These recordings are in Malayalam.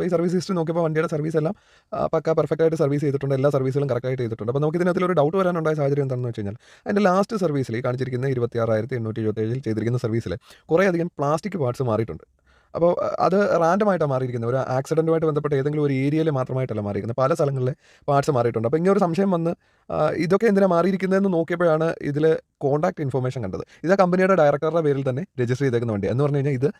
അപ്പോൾ ഈ സർവീസ് ഹിസ്റ്ററി നോക്കിയപ്പോൾ വണ്ടിയുടെ സർവീസ് എല്ലാം പക്ക പെർഫെക്റ്റ് ആയിട്ട് സർവീസ് ചെയ്തിട്ടുണ്ട്. എല്ലാ സർവീസുകളും കറക്റ്റായിട്ട് ചെയ്തിട്ടുണ്ട് അപ്പോൾ നമുക്ക് ഇതിനകത്തിൽ ഒരു ഡൗട്ട് വരാനുണ്ടായ സാഹചര്യം എന്താണെന്ന് വെച്ച് കഴിഞ്ഞാൽ അതിന്റെ ലാസ്റ്റ് സർവീസിൽ ഈ കാണിച്ചിരിക്കുന്ന ഇരുപത്തി ആറായിരത്തി എണ്ണൂറ്റി ഇരുപത്തേഴിൽ ചെയ്തിരിക്കുന്ന സർവീസിൽ കുറേ അധികം പ്ലാസ്റ്റിക് പാർട്സ് മാറിയിട്ടുണ്ട്. അപ്പോൾ അത് റാൻഡമായിട്ടാണ് മാറിയിരിക്കുന്നത്. ഒരു ആക്സിഡന്റുമായിട്ട് ബന്ധപ്പെട്ട ഏതെങ്കിലും ഒരു ഏരിയയിൽ മാത്രമായിട്ടല്ല മാറിയിരിക്കുന്നത്. പല സ്ഥലങ്ങളിലെ പാർട്സ് മാറിയിട്ടുണ്ട്. അപ്പോൾ ഇങ്ങനെ ഒരു സംശയം വന്ന് ഇതൊക്കെ എന്തിനാണ് മാറിയിരിക്കുന്നതെന്ന് നോക്കിയപ്പോഴാണ് ഇതിൽ കോൺടാക്ട് ഇൻഫർമേഷൻ കണ്ടത്. ഇത് ആ കമ്പനിയുടെ ഡയറക്ടറുടെ പേരിൽ തന്നെ രജിസ്റ്റർ ചെയ്തേക്കുന്ന വണ്ടി. എന്ന് പറഞ്ഞു കഴിഞ്ഞാൽ ഇത്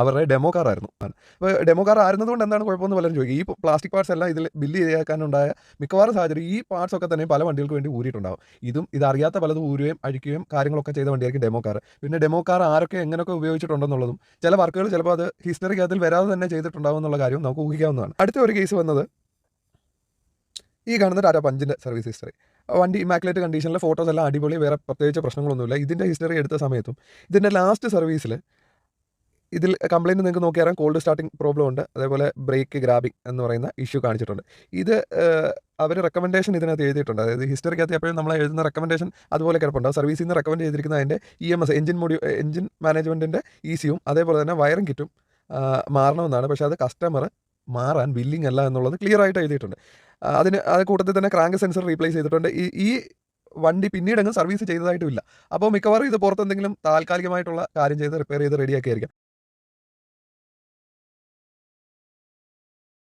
അവരുടെ ഡെമോ കാർ ആയിരുന്നു. അപ്പോൾ ഡെമോ കാർ ആയിരുന്നതുകൊണ്ട് എന്താണ് കുഴപ്പമെന്ന് പലരും ചോദിക്കും. ഈ പ്ലാസ്റ്റിക് പാർട്സ് എല്ലാം ഇതിൽ ബില്ല് ചെയ്യാക്കാനുണ്ടായ മിക്കവാറും സാഹചര്യം ഈ പാർട്സ് ഒക്കെ തന്നെ പല വണ്ടികൾക്ക് വേണ്ടി ഊരിയിട്ടുണ്ടാവും. ഇതും ഇതറിയാത്ത പലതും ഊരുകയും അഴിക്കുകയും കാര്യങ്ങളൊക്കെ ചെയ്ത വണ്ടിയായിരിക്കും ഡെമോ കാർ. പിന്നെ ഡെമോ കാർ ആരൊക്കെ എങ്ങനെയൊക്കെ ഉപയോഗിച്ചിട്ടുണ്ടെന്നുള്ളതും ചില വർക്കുകൾ ചിലപ്പോൾ അത് ഹിസ്റ്ററിക്ക് അതിൽ വരാതെ തന്നെ ചെയ്തിട്ടുണ്ടാവും എന്നുള്ള കാര്യം നമുക്ക് ഊഹിക്കാവുന്നതാണ്. അടുത്ത ഒരു കേസ് വന്നത് ഈ കാണുന്ന ടാറ്റ പഞ്ചിന്റെ സർവീസ് ഹിസ്റ്ററി. വണ്ടി ഇമാക്കുലേറ്റ് കണ്ടീഷനിലെ ഫോട്ടോസ് എല്ലാം അടിപൊളി വേറെ പ്രത്യേകിച്ച് പ്രശ്നങ്ങളൊന്നുമില്ല. ഇതിന്റെ ഹിസ്റ്ററി എടുത്ത സമയത്തും ഇതിന്റെ ലാസ്റ്റ് സർവീസിൽ ഇതിൽ കംപ്ലയിന്റ് നിങ്ങൾക്ക് നോക്കിയാൽ കോൾഡ് സ്റ്റാർട്ടിംഗ് പ്രോബ്ലം ഉണ്ട്. അതേപോലെ ബ്രേക്ക് ഗ്രാബിംഗ് എന്ന് പറയുന്ന ഇഷ്യൂ കാണിച്ചിട്ടുണ്ട്. ഇത് അവർ റെക്കമെൻഡേഷൻ ഇതിനകത്ത് എഴുതിയിട്ടുണ്ട്. അതായത് ഹിസ്റ്ററിക്കകത്ത് എപ്പോഴും നമ്മൾ എഴുതുന്ന റെക്കമെൻഡേഷൻ അതുപോലെ കിടപ്പുണ്ട്. സർവീസിൽ നിന്ന് റെക്കമെൻഡ് ചെയ്തിരിക്കുന്ന അതിന്റെ E M S engine മോഡ്യൂ engine മാനേജ്മെന്റിന്റെ ഇ സിയും അതേപോലെ തന്നെ വയറിംഗ് കിറ്റും മാറണമെന്നാണ്. പക്ഷേ അത് കസ്റ്റമർ മാറാൻ ബില്ലിംഗ് അല്ല എന്നുള്ളത് ക്ലിയർ ആയിട്ട് എഴുതിയിട്ടുണ്ട്. അതിന് അത് കൂട്ടത്തിൽ തന്നെ ക്രാങ്ക് സെൻസർ റീപ്ലേസ് ചെയ്തിട്ടുണ്ട്. ഈ ഈ വണ്ടി പിന്നീട് അങ്ങ് സർവീസ് ചെയ്തതായിട്ടുമില്ല അപ്പോൾ മിക്കവാറും ഇത് പുറത്തെന്തെങ്കിലും താൽക്കാലികമായിട്ടുള്ള കാര്യം ചെയ്ത് റിപ്പയർ ചെയ്ത് റെഡിയാക്കി ആയിരിക്കും